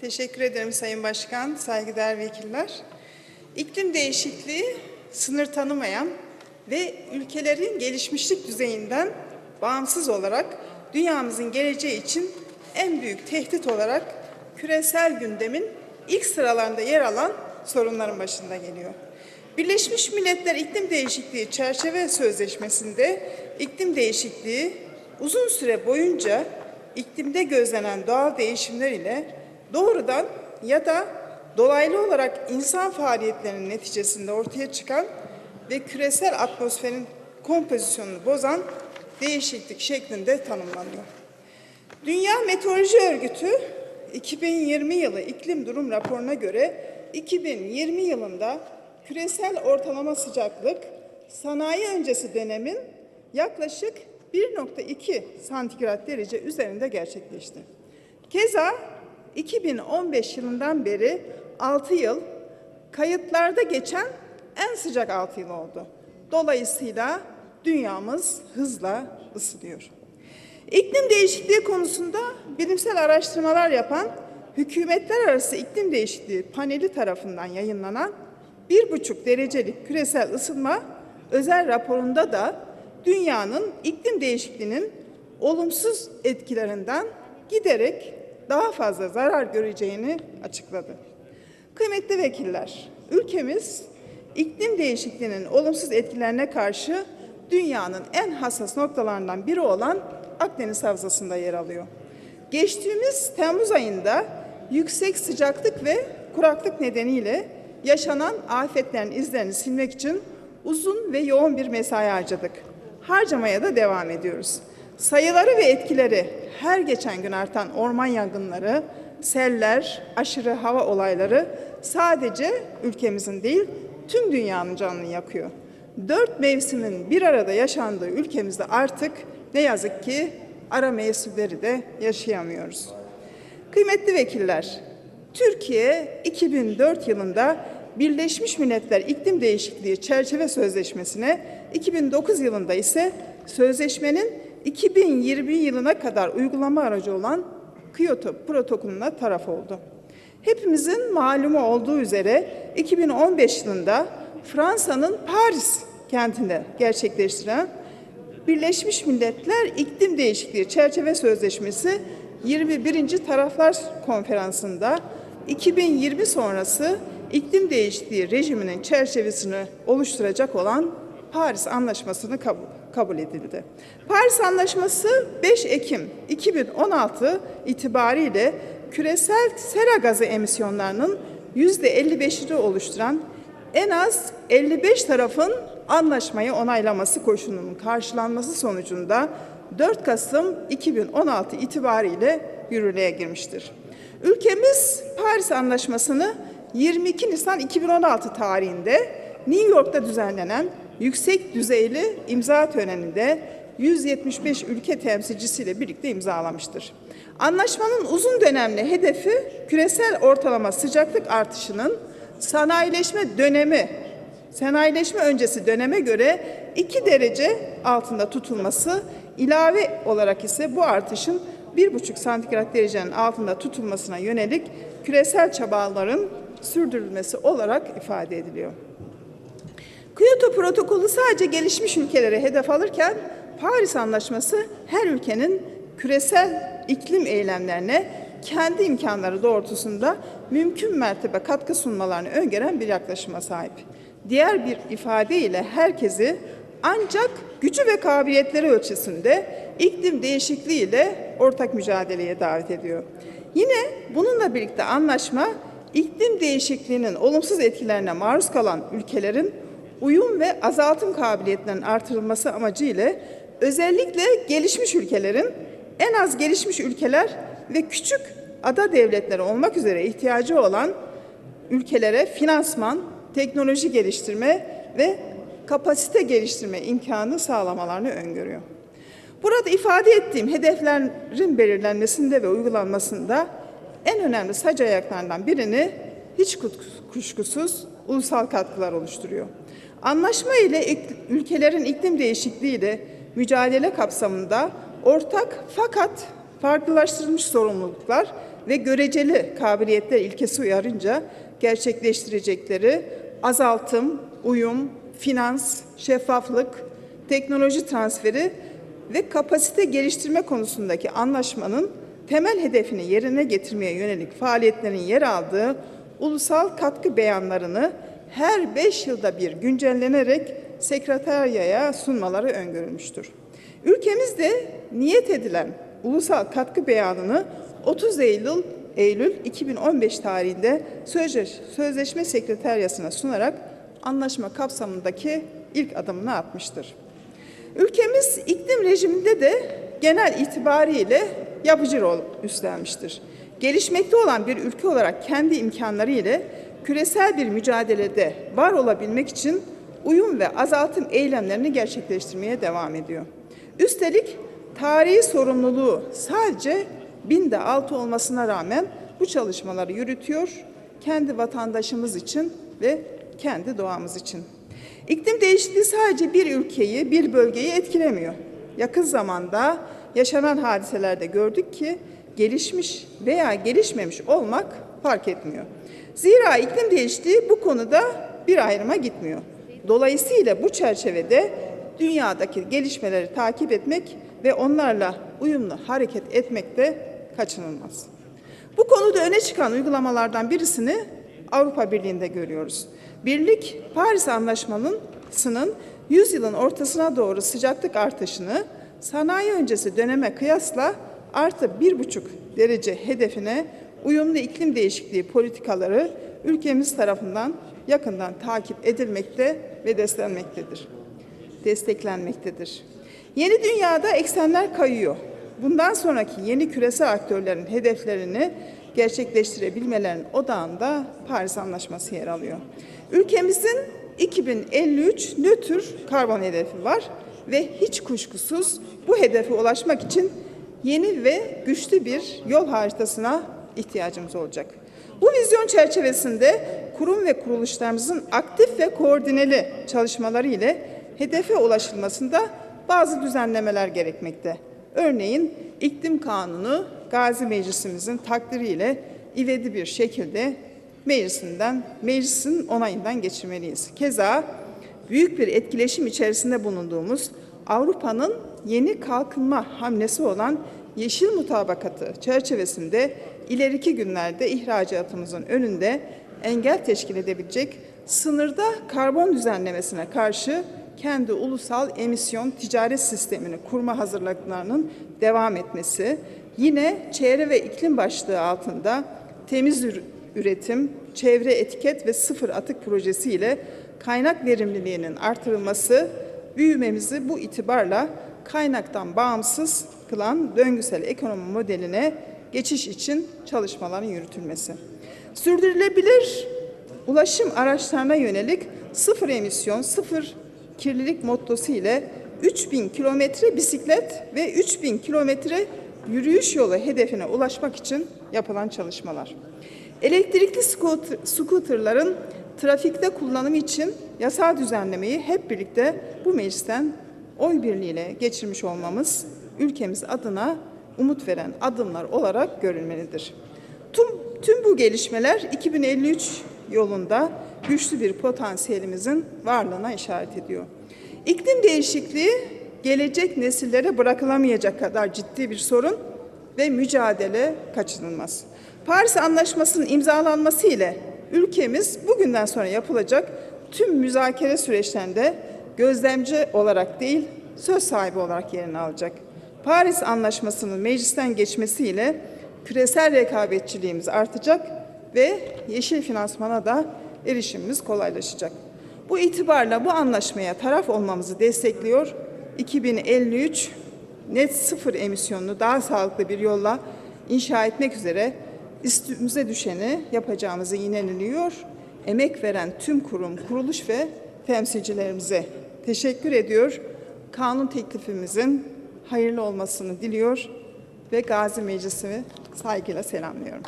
Teşekkür ederim Sayın Başkan, saygıdeğer vekiller. İklim değişikliği sınır tanımayan ve ülkelerin gelişmişlik düzeyinden bağımsız olarak dünyamızın geleceği için en büyük tehdit olarak küresel gündemin ilk sıralarında yer alan sorunların başında geliyor. Birleşmiş Milletler İklim Değişikliği Çerçeve Sözleşmesi'nde iklim değişikliği uzun süre boyunca iklimde gözlenen doğal değişimler ile doğrudan ya da dolaylı olarak insan faaliyetlerinin neticesinde ortaya çıkan ve küresel atmosferin kompozisyonunu bozan değişiklik şeklinde tanımlanıyor. Dünya Meteoroloji Örgütü 2020 yılı iklim durum raporuna göre 2020 yılında küresel ortalama sıcaklık sanayi öncesi dönemin yaklaşık 1.2 santigrat derece üzerinde gerçekleşti. Keza 2015 yılından beri 6 yıl kayıtlarda geçen en sıcak 6 yıl oldu. Dolayısıyla dünyamız hızla ısınıyor. İklim değişikliği konusunda bilimsel araştırmalar yapan Hükümetler Arası İklim Değişikliği paneli tarafından yayınlanan bir buçuk derecelik küresel ısınma özel raporunda da dünyanın iklim değişikliğinin olumsuz etkilerinden giderek daha fazla zarar göreceğini açıkladı. Kıymetli vekiller, ülkemiz iklim değişikliğinin olumsuz etkilerine karşı dünyanın en hassas noktalarından biri olan Akdeniz Havzası'nda yer alıyor. Geçtiğimiz Temmuz ayında yüksek sıcaklık ve kuraklık nedeniyle yaşanan afetlerin izlerini silmek için uzun ve yoğun bir mesai harcadık. Harcamaya da devam ediyoruz. Sayıları ve etkileri her geçen gün artan orman yangınları, seller, aşırı hava olayları sadece ülkemizin değil tüm dünyanın canını yakıyor. Dört mevsimin bir arada yaşandığı ülkemizde artık ne yazık ki ara mevsimleri de yaşayamıyoruz. Kıymetli vekiller, Türkiye 2004 yılında Birleşmiş Milletler İklim Değişikliği Çerçeve Sözleşmesi'ne, 2009 yılında ise sözleşmenin 2020 yılına kadar uygulama aracı olan Kyoto protokolüne taraf oldu. Hepimizin malumu olduğu üzere 2015 yılında Fransa'nın Paris kentinde gerçekleştirilen Birleşmiş Milletler İklim Değişikliği Çerçeve Sözleşmesi 21. Taraflar Konferansı'nda 2020 sonrası iklim değişikliği rejiminin çerçevesini oluşturacak olan Paris Anlaşması'nı kabul, kabul edildi. Paris Anlaşması 5 Ekim 2016 itibariyle küresel sera gazı emisyonlarının %55'ini oluşturan en az 55 tarafın anlaşmayı onaylaması koşulunun karşılanması sonucunda 4 Kasım 2016 itibariyle yürürlüğe girmiştir. Ülkemiz Paris Anlaşması'nı 22 Nisan 2016 tarihinde New York'ta düzenlenen yüksek düzeyli imza töreninde 175 ülke temsilcisiyle birlikte imzalamıştır. Anlaşmanın uzun dönemli hedefi küresel ortalama sıcaklık artışının sanayileşme dönemi, sanayileşme öncesi döneme göre 2 derece altında tutulması, ilave olarak ise bu artışın 1,5 santigrat derecenin altında tutulmasına yönelik küresel çabaların sürdürülmesi olarak ifade ediliyor. Kyoto protokolü sadece gelişmiş ülkelere hedef alırken Paris Anlaşması her ülkenin küresel iklim eylemlerine kendi imkanları doğrultusunda mümkün mertebe katkı sunmalarını öngören bir yaklaşıma sahip. Diğer bir ifadeyle herkesi ancak gücü ve kabiliyetleri ölçüsünde iklim değişikliği ile ortak mücadeleye davet ediyor. Yine bununla birlikte anlaşma iklim değişikliğinin olumsuz etkilerine maruz kalan ülkelerin uyum ve azaltım kabiliyetlerinin artırılması amacıyla özellikle gelişmiş ülkelerin en az gelişmiş ülkeler ve küçük ada devletleri olmak üzere ihtiyacı olan ülkelere finansman, teknoloji geliştirme ve kapasite geliştirme imkanı sağlamalarını öngörüyor. Burada ifade ettiğim hedeflerin belirlenmesinde ve uygulanmasında en önemli sac ayaklarından birini hiç kuşkusuz ulusal katkılar oluşturuyor. Anlaşma ile ülkelerin iklim değişikliğiyle mücadele kapsamında ortak fakat farklılaştırılmış sorumluluklar ve göreceli kabiliyetler ilkesi uyarınca gerçekleştirecekleri azaltım, uyum, finans, şeffaflık, teknoloji transferi ve kapasite geliştirme konusundaki anlaşmanın temel hedefini yerine getirmeye yönelik faaliyetlerin yer aldığı ulusal katkı beyanlarını her beş yılda bir güncellenerek sekreteryaya sunmaları öngörülmüştür. Ülkemizde niyet edilen ulusal katkı beyanını 30 Eylül Eylül 2015 tarihinde sözleş- sözleşme sekreteryasına sunarak anlaşma kapsamındaki ilk adımını atmıştır. Ülkemiz iklim rejiminde de genel itibariyle yapıcı rol üstlenmiştir. Gelişmekte olan bir ülke olarak kendi imkanları ile küresel bir mücadelede var olabilmek için uyum ve azaltım eylemlerini gerçekleştirmeye devam ediyor. Üstelik tarihi sorumluluğu sadece binde altı olmasına rağmen bu çalışmaları yürütüyor, kendi vatandaşımız için ve kendi doğamız için. İklim değişikliği sadece bir ülkeyi, bir bölgeyi etkilemiyor. Yakın zamanda yaşanan hadiselerde gördük ki gelişmiş veya gelişmemiş olmak fark etmiyor. Zira iklim değişikliği bu konuda bir ayrıma gitmiyor. Dolayısıyla bu çerçevede dünyadaki gelişmeleri takip etmek ve onlarla uyumlu hareket etmek de kaçınılmaz. Bu konuda öne çıkan uygulamalardan birisini Avrupa Birliği'nde görüyoruz. Birlik, Paris Anlaşması'nın 100 yılın ortasına doğru sıcaklık artışını sanayi öncesi döneme kıyasla artı 1,5 derece hedefine uyumlu iklim değişikliği politikaları ülkemiz tarafından yakından takip edilmekte ve desteklenmektedir. Desteklenmektedir. Yeni dünyada eksenler kayıyor. Bundan sonraki yeni küresel aktörlerin hedeflerini gerçekleştirebilmelerinin odağında Paris Anlaşması yer alıyor. Ülkemizin 2053 nötr karbon hedefi var ve hiç kuşkusuz bu hedefe ulaşmak için yeni ve güçlü bir yol haritasına ihtiyacımız olacak. Bu vizyon çerçevesinde kurum ve kuruluşlarımızın aktif ve koordineli çalışmaları ile hedefe ulaşılmasında bazı düzenlemeler gerekmekte. Örneğin iklim kanunu Gazi Meclisimizin takdiriyle ivedi bir şekilde meclisinden, meclisin onayından geçirmeliyiz. Keza büyük bir etkileşim içerisinde bulunduğumuz Avrupa'nın yeni kalkınma hamlesi olan Yeşil Mutabakatı çerçevesinde ileriki günlerde ihracatımızın önünde engel teşkil edebilecek sınırda karbon düzenlemesine karşı kendi ulusal emisyon ticaret sistemini kurma hazırlıklarının devam etmesi, yine çevre ve iklim başlığı altında temiz ür- üretim, çevre etiket ve sıfır atık projesi ile kaynak verimliliğinin artırılması büyümemizi bu itibarla kaynaktan bağımsız kılan döngüsel ekonomi modeline geçiş için çalışmaların yürütülmesi. Sürdürülebilir ulaşım araçlarına yönelik sıfır emisyon, sıfır kirlilik mottosu ile 3000 kilometre bisiklet ve 3000 kilometre yürüyüş yolu hedefine ulaşmak için yapılan çalışmalar. Elektrikli scooterların trafikte kullanımı için yasal düzenlemeyi hep birlikte bu meclisten oy birliğiyle geçirmiş olmamız ülkemiz adına umut veren adımlar olarak görülmelidir. Tüm, tüm bu gelişmeler 2053 yolunda güçlü bir potansiyelimizin varlığına işaret ediyor. İklim değişikliği gelecek nesillere bırakılamayacak kadar ciddi bir sorun ve mücadele kaçınılmaz. Paris Anlaşması'nın imzalanması ile ülkemiz bugünden sonra yapılacak tüm müzakere süreçlerinde gözlemci olarak değil, söz sahibi olarak yerini alacak. Paris Anlaşması'nın meclisten geçmesiyle küresel rekabetçiliğimiz artacak ve yeşil finansmana da erişimimiz kolaylaşacak. Bu itibarla bu anlaşmaya taraf olmamızı destekliyor. 2053 net sıfır emisyonlu daha sağlıklı bir yolla inşa etmek üzere üstümüze düşeni yapacağımızı yineleniyor. Emek veren tüm kurum, kuruluş ve temsilcilerimize teşekkür ediyor. Kanun teklifimizin hayırlı olmasını diliyor ve Gazi Meclisi'ni saygıyla selamlıyorum.